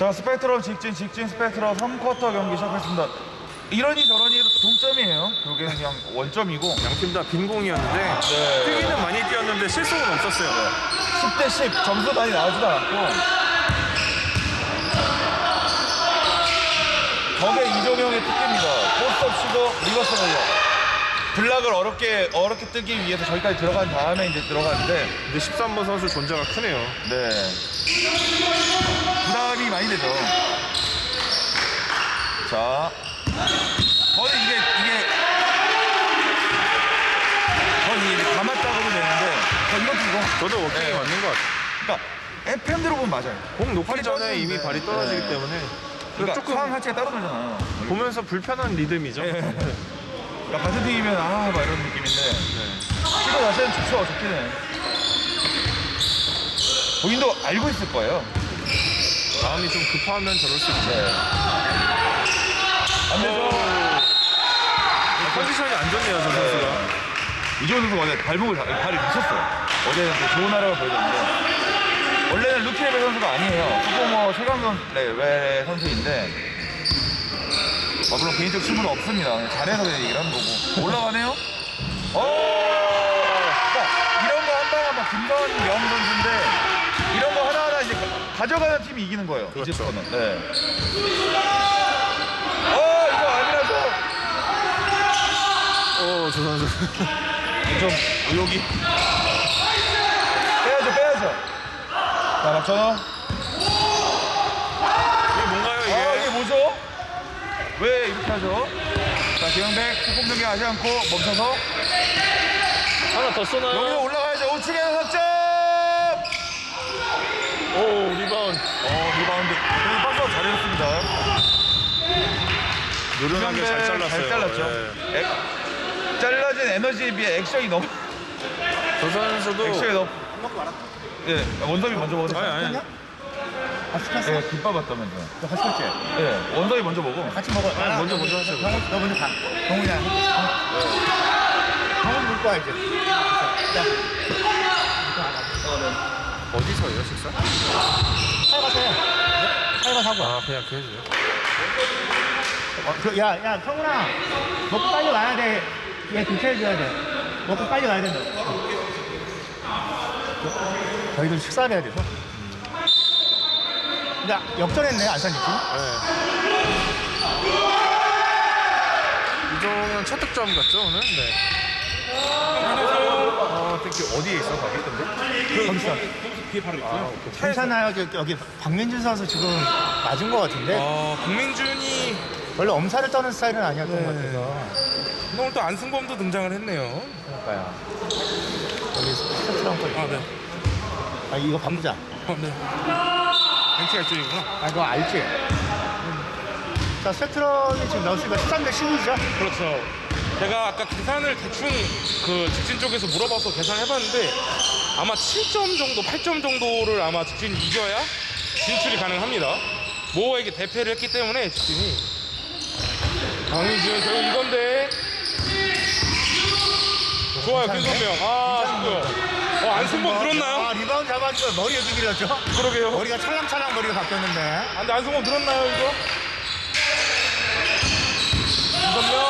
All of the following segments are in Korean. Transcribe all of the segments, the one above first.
자 스펙트럼 직진 직진 스펙트럼 3쿼터 경기 시작했습니다. 이러니 저러니 동점이에요. 결국에는 그냥 원점이고 양팀 다 빈공이었는데 네. 뛰기는 많이 뛰었는데 실속은 없었어요. 10대 10 점수 많이 나오지도 않았고 덕의 이종영의 특기입니다. 포스트업 시도 리버스 레이어. 블락을 어렵게 어렵게 뜨기 위해서 저기까지 들어간 다음에 이제 들어가는데 근데 13번 선수 존재가 크네요. 네 부담이 많이 되죠. 자 거의 이게 이게 거의 이게 감았다고도 되는데 저 이것도 이거 저도 워킹이 네. 맞는 것 같아요. 그러니까 FM대로 보면 맞아요. 공 발이 전에. 이미 발이 떨어지기 네. 때문에 그러니까 조금 상황 하체가 따로 놀잖아. 보면서 불편한 리듬이죠. 예. 그러니까 같은 팀이면 아, 막 이런 느낌인데 시도 자체는 좋죠, 좋긴 해. 본인도 알고 있을 거예요. 마음이 좀 급하면 저럴 수 있죠. 네. 안 되죠. 컨디션이 안 좋네요, 저 선수가. 이재훈 선수가 어제 발목을 다, 발을 다쳤어요. 어제는 또 좋은 하라고 보여줬는데 원래는 루키 레벨 선수가 아니에요. 소포머 최강선 레벨 선수인데 아, 물론 개인적 친분은 없습니다. 그냥 잘해서 그냥 얘기를 하는 거고 올라가네요. 어, 그러니까 이런 거 한 방 한방 김건영 선수인데 가져가는 팀이 이기는 거예요. 그렇죠. 이제부터는. 네. 어 이거 아니라서 어, 저 선수. 좀 의욕이 빼야죠 빼야죠 자 박찬호 이게 뭔가요, 이게? 아 이게 뭐죠? 왜 이렇게 하죠? 자 김영백 소금 등에 하지 않고 멈춰서 하나 더 쏘나요? 여기로 올라가야죠 우측에서 석점 오, 리바운드. 어 리바운드 여기 박스가 잘해줬습니다 노련하게 잘 잘랐어요. 잘 잘랐죠 예. 액- 잘라진 에너지에 비해 액션이 너무 저 선수도. 액션이 너무 예 원섭이 먼저 먹었어요 아니, 아니. 아, 시켰어? 예 김밥 왔다면서요 너 같이 먹지? 예 원섭이 먼저 먹어 같이 먹어. 아니, 먼저, 먼저 하세요. 병훈, 너 먼저 가. 병훈이야. 병훈 물 거야, 이제. 자, 어디서예요, 식사? 차에 가서 하고 와. 아, 그냥 그래줘요. 어, 그, 야, 야, 성훈아. 먹고 빨리 와야 돼. 얘 교체해줘야 돼. 먹고 빨리 와야 된다. 저희들 식사를 해야 돼서. 야, 역전했네, 안산지팀. 네. 이종현 첫 득점 같죠, 오늘? 네. 어, 특히 어디에 있어, 가게? 근데? 거기서. 괜찮아요. 저- 여기 박민준 선수 지금 맞은 것 같은데. 어, 박민준이 원래 엄살을 떠는 스타일은 아니었던 것 같아서. 오늘 또 안승범도 등장을 했네요. 그러니까요. 여기 스타트랑 거. 아, 네. 아, 이거 바꾸자. 어, 네. 벤치가 이쪽이구나. 아, 그거 알지? 자, 세트런이 지금 넣었으니까 13대 15죠? 그렇죠. 제가 아까 계산을 대충 그 직진 쪽에서 물어봐서 계산해봤는데 아마 7점 정도, 8점 정도를 아마 직진이 이겨야 진출이 가능합니다. 모어에게 대패를 했기 때문에 직진이. 강민준 결국 이건데. 좋아요, 김선명. 아, 아쉽고요. 어, 안승범 아, 들었나요? 리바운드 잡아주고 머리 여기 길었죠? 그러게요. 머리가 찰랑찰랑 머리가 바뀌었는데. 아, 근데 안승범 들었나요, 이거? 김선명.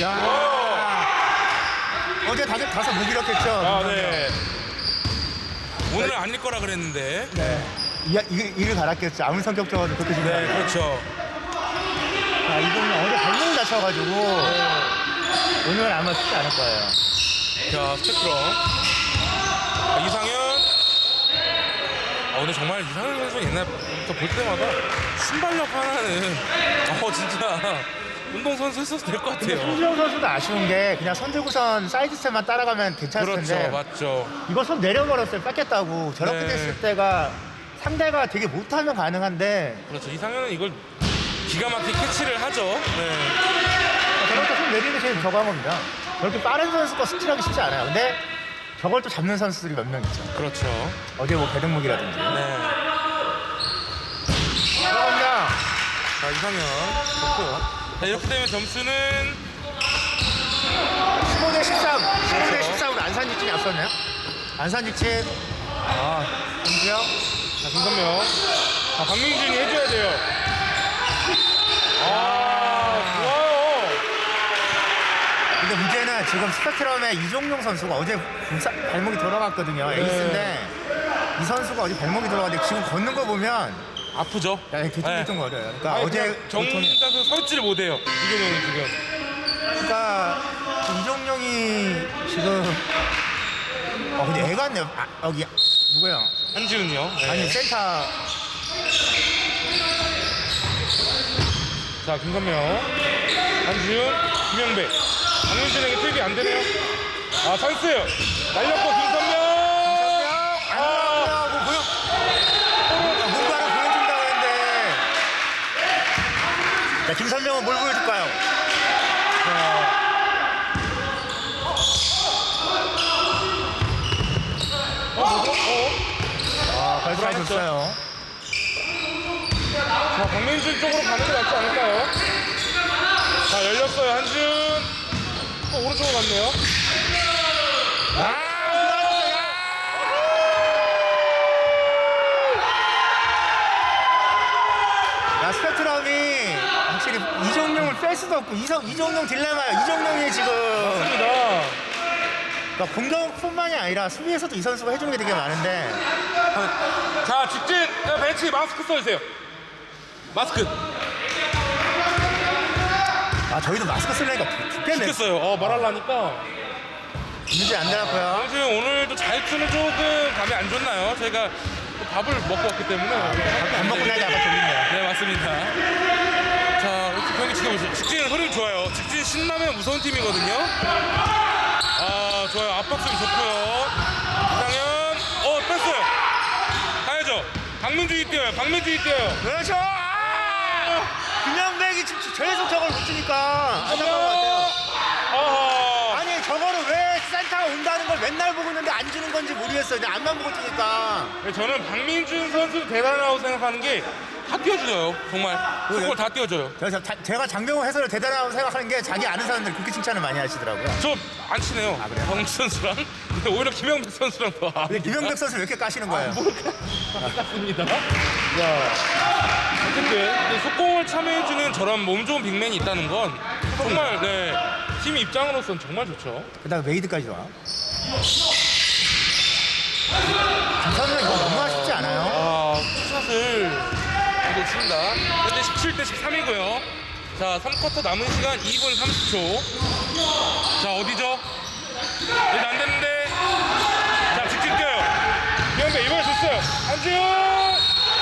야 어제 다섯, 다섯 무기력했죠? 아, 네. 오늘은 아닐 거라 그랬는데. 네. 이, 이, 이를 갈았겠죠. 아무리 성격 좋아도 그렇게 지금. 네, 그렇죠. 아, 이분은 어제 발목을 다쳐가지고. 오늘은 아마 쉽지 않을 거예요. 자, 스펙트럼. 자, 이상현. 아, 근데 정말 이상현 선수 옛날부터 볼 때마다 순발력 하나는, 어, 진짜, 운동선수 했어도 될 것 근데 같아요. 손주영 선수도 아쉬운 게 그냥 손 들고선 사이드 스텝만 따라가면 괜찮을 그렇죠, 텐데. 맞죠. 이거 손 내려버렸어요. 뺏겼다고. 저렇게 네. 됐을 때가 상대가 되게 못하면 가능한데 그렇죠. 이상현은 이걸 기가 막히게 캐치를 하죠. 네. 저렇게 손 내리는 게 제일 겁니다. 저렇게 빠른 선수가 스틸하기 쉽지 않아요. 근데 저걸 또 잡는 선수들이 몇 명 있죠. 그렇죠. 어제 뭐 배등목이라든지. 네. 들어갑니다. 자, 이상현. 좋고요. 자, 이렇게 되면 점수는 15대 13. 15대 그렇죠. 13으로 안산지팀이 앞섰네요. 안산지팀. 아, 김주영. 자, 김선명. 자, 박민준이 해줘야 돼요. 아. 근데 문제는 지금 스펙트럼의 이종용 선수가 어제 부사- 발목이 돌아갔거든요. 네. 에이스인데 이 선수가 어제 발목이 돌아갔는데 지금 걷는 거 보면 아프죠? 야, 뒤뚱뒤뚱 거려요. 그러니까 아니, 어제 그냥 고통이- 정자서 서 있지를 못해요. 이경영이 지금. 그러니까 이종용이 지금 어 근데 애가 왔네요. 아, 여기 누구야? 한지훈이요. 네. 아니 센터 자, 김선명, 한지훈, 김영배. 박민준에게 투입이 안 되네요. 아, 찬스예요. 날렸고 김선명. 안 나오고 보여. 뭔가 하나 보여준다고 했는데. 자 김선명은 뭘 보여줄까요? 어, 뭐죠? 어? 아 발사 불안했죠. 줬어요. 자, 박민준 쪽으로 가는 게 낫지 않을까요? 자, 열렸어요. 한준. 또 오른쪽으로 갔네요. 아! 야 스펙트럼이 확실히 이종용을 뺄 수도 없고 이성 이종용 딜레마야. 이종용이 지금 맞습니다. 그러니까 공격뿐만이 아니라 수비에서도 이 선수가 해주는 게 되게 많은데 자, 직진. 자, 벤치 마스크 써주세요. 마스크. 아 저희도 마스크 쓰려니까 죽겠네. 시켰어요. 어, 말하려니까. 문제 안 되었고요. 당신 오늘도 자유투는 조금 감이 안 좋나요? 저희가 또 밥을 먹고 왔기 때문에. 밥 먹고 나니까 아까 졸린네요. 네, 맞습니다. 자, 이렇게 경기 지켜보시죠. 직진 흐름 좋아요. 직진 신나면 무서운 팀이거든요. 아, 좋아요. 압박수비 좋고요. 이상현, 어, 뺐어요. 가야죠. 박민준이 뛰어요. 박민준이 뛰어요. 그렇죠. 아! 김영백이 지금 계속 저걸 못 주니까 안타까운 것 같아요. 아하. 아니 저거를 왜 센터가 온다는 걸 맨날 보고 있는데 안 주는 건지 모르겠어요. 근데 앞만 보고 뛰니까. 네, 저는 박민준 선수 대단하다고 생각하는 게 다 띄워줘요. 정말. 그걸 다 띄워줘요. 자- 제가 장병호 해설을 대단하다고 생각하는 게 자기 아는 사람들 그렇게 칭찬을 많이 하시더라고요. 저안 친해요. 그래요? 박민준 선수랑. 근데 오히려 김영백 선수랑 더. 근데 김영백 선수 왜 이렇게 까시는 거예요? 같습니다. 어쨌든 근데 속공을 참여해주는 저런 몸 좋은 빅맨이 있다는 건 정말 네, 팀 입장으로서는 정말 좋죠. 그다음 메이드까지 와. 김선우 이거 너무 아쉽지 않아요? 아, 투샷을 놓칩니다. 현재 17대 13이고요. 자, 3쿼터 남은 시간 2분 30초. 자, 어디죠? 여기 안 되는데. 자, 직진 뛰어요. 비영배 이번에 줬어요. 안지훈!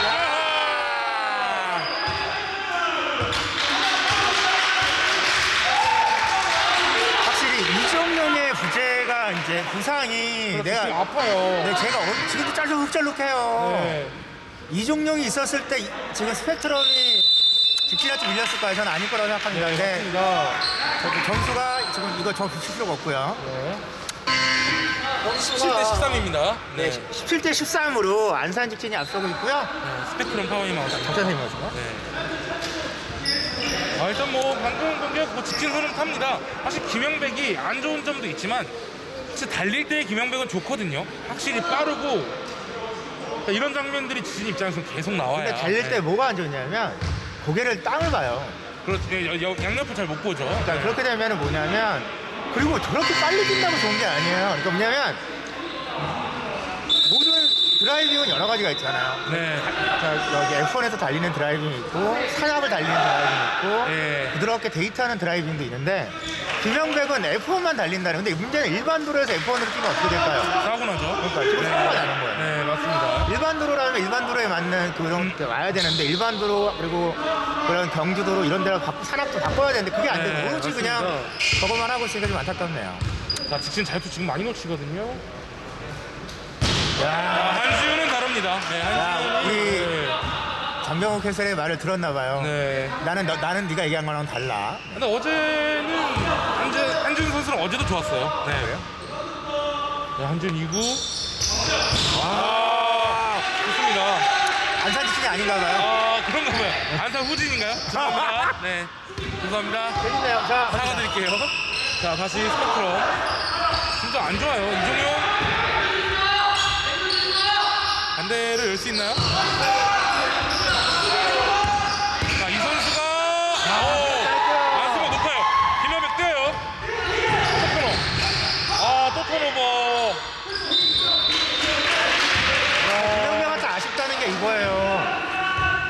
아하! 확실히 이정용의 부재가 이제 부상이 지금 내가 아파요. 네, 제가 어- 지금도 짤룩짤룩해요. 네. 이종용이 있었을 때 이- 지금 스펙트럼이 직진한테 밀렸을까요? 저는 아닐 거라고 생각합니다. 근데 맞습니다. 저기 점수가 지금 이거 저 붙일 필요가 없고요. 네. 17대 13입니다. 네, 네. 17대 13으로 안산 직진이 앞서고 있고요. 네, 스펙트럼 파워히마우스. 박찬생님 말씀. 네. 아, 일단 뭐 방금 경기가 뭐 직진 흐름 탑니다. 사실 김영백이 안 좋은 점도 있지만 진짜 달릴 때 김영백은 좋거든요. 확실히 빠르고 자, 이런 장면들이 지진 입장에서는 계속 나와요. 근데 달릴 때 네. 뭐가 안 좋냐면 고개를 땅을 봐요. 여- 여- 양옆을 잘 못 보죠. 그러니까 네. 그렇게 되면 뭐냐면 그리고 저렇게 빨리 뛴다고 좋은 게 아니에요. 그러니까 뭐냐면 드라이빙은 여러 가지가 있잖아요. 네. 자, 여기 F1에서 달리는 드라이빙이 있고 산악을 달리는 드라이빙이 있고 네. 부드럽게 데이트하는 드라이빙도 있는데 김영백은 F1만 달린다는 근데 문제는 일반 도로에서 F1으로 뛰면 어떻게 될까요? 사고 나죠. 그러니까 지금 사고가 나는 거예요. 네, 맞습니다. 일반 도로라면 일반 도로에 맞는 그런 게 와야 되는데 일반 도로 그리고 그런 경주도로 이런 데로 바꾸, 산악도 바꿔야 되는데 그게 안 네, 되고 오로지 그냥 맞습니다. 저것만 하고 있으니까 좀 안타깝네요. 자, 직진 잘투 지금 많이 놓치거든요. 야, 아, 한지훈은 다릅니다. 네, 한지훈이. 우리- 네. 장병욱 해설의 말을 들었나 봐요. 네. 나는 너- 나는 네가 얘기한 거랑 달라. 근데 어제는 한준 한준 선수는 어제도 좋았어요. 네. 네, 한준 2구. 와, 좋습니다. 안산 직진이 아닌가 봐요. 아, 그런가 봐요. 안산 후진인가요? 죄송합니다. 네. 죄송합니다. 재밌네요. 자, 사과드릴게요. 자, 다시 스펙트럼. 진짜 안 좋아요. 이종용. 반대를 열 수 있나요? 자, 이 선수가 오, 안쓰면 높아요. 김현백 뛰어요. 토크로. 아, 또 턴오버. 이명명한테 아쉽다는 게 이거예요.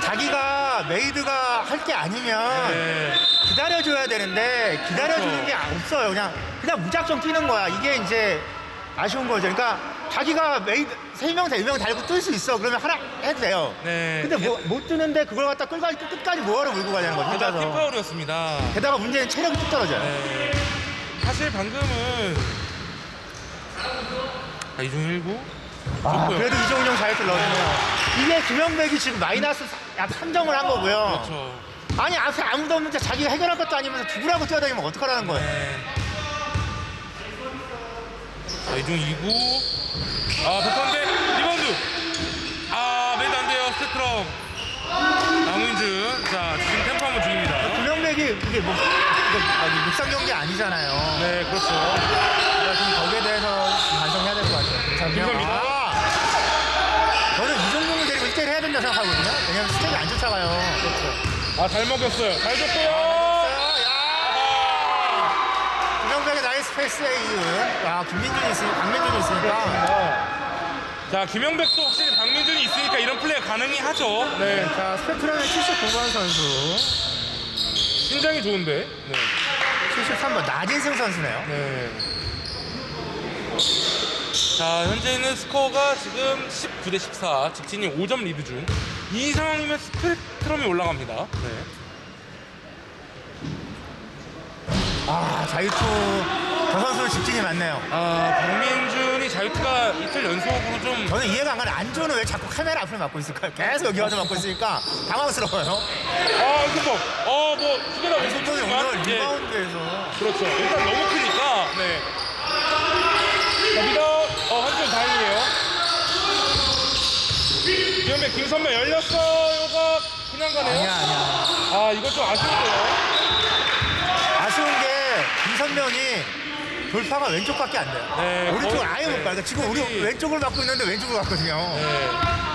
자기가 메이드가 할 게 아니면 네. 기다려줘야 되는데 기다려주는 그렇죠. 게 없어요. 그냥 그냥 무작정 뛰는 거야. 이게 이제 아쉬운 거죠. 그러니까 자기가 메이드 세 명, 네명 달고 뜰 수 있어. 그러면 하나 해도 돼요. 네. 근데 뭐, 못 뜨는데 그걸 갖다 끌까지 끝까지 뭐하러 몰고 가냐는 거죠. 게다가 혼자서. 팀파울이었습니다. 게다가 문제는 체력이 뚝 떨어져요. 네. 사실 방금은 아, 이종 1구 아, 좋고요. 그래도 이종용 자이트 넣었네요. 이게 김영백이 지금 마이너스 약 3점을 한 거고요. 그렇죠. 아니 앞에 아무도 없는데 자기가 해결할 것도 아니면서 죽으라고 뛰어다니면 어떡하라는 거예요. 네. 자, 이종 2구. 아, 백한데 리바운드. 아, 매도 안 돼요. 스테트럼. 남은준. 자, 지금 템포 한번 중입니다. 김영백이 이게 뭐 이거 육상 경기 아니잖아요. 네, 그렇죠. 그래서 좀 거기에 대해서 좀 반성해야 될 것 같아요. 김상경. 김상민. 아, 저는 이종용을 데리고 1대1 해야 된다 고 생각하거든요. 왜냐면 스텝이 안 쫓아가요. 아, 잘 먹였어요. 잘 줬고요. 야! 아, 이은 아, 김민준이 있으니까, 강민준이 있으니까. 자, 김영백도 확실히 박민준이 있으니까 이런 플레이가 가능히 하죠. 네. 자, 스페트럼의 79번 선수, 신장이 좋은데. 네. 73번 나진승 선수네요. 네. 자, 현재는 스코어가 지금 19 대 14, 직진이 5점 리드 중. 이 상황이면 스펙트럼이 올라갑니다. 네. 아, 자유투. 저 선수는 집중이 많네요. 아, 박민준이 자유투가 이틀 연속으로 좀. 저는 이해가 안 가는 안조는 왜 자꾸 카메라 앞을 막고 있을까요? 계속 여기 와서 막고 있으니까 당황스러워요. 아, 이거 뭐, 어, 뭐, 두개다 손동이 오늘 리바운드에서 그렇죠. 일단 너무 크니까. 네. 자, 미더, 어, 한점 다행이에요. 기현배 김선배 열렸어요가 그냥 가네요. 아니야 아니야. 아, 이거 좀 아쉬운데요. 아쉬운 게 김선명이 돌파가 왼쪽밖에 안 돼요. 네, 오른쪽을 거의- 아예 못 네. 가. 그러니까 지금 우리 왼쪽을 막고 있는데 왼쪽으로 갔거든요. 네.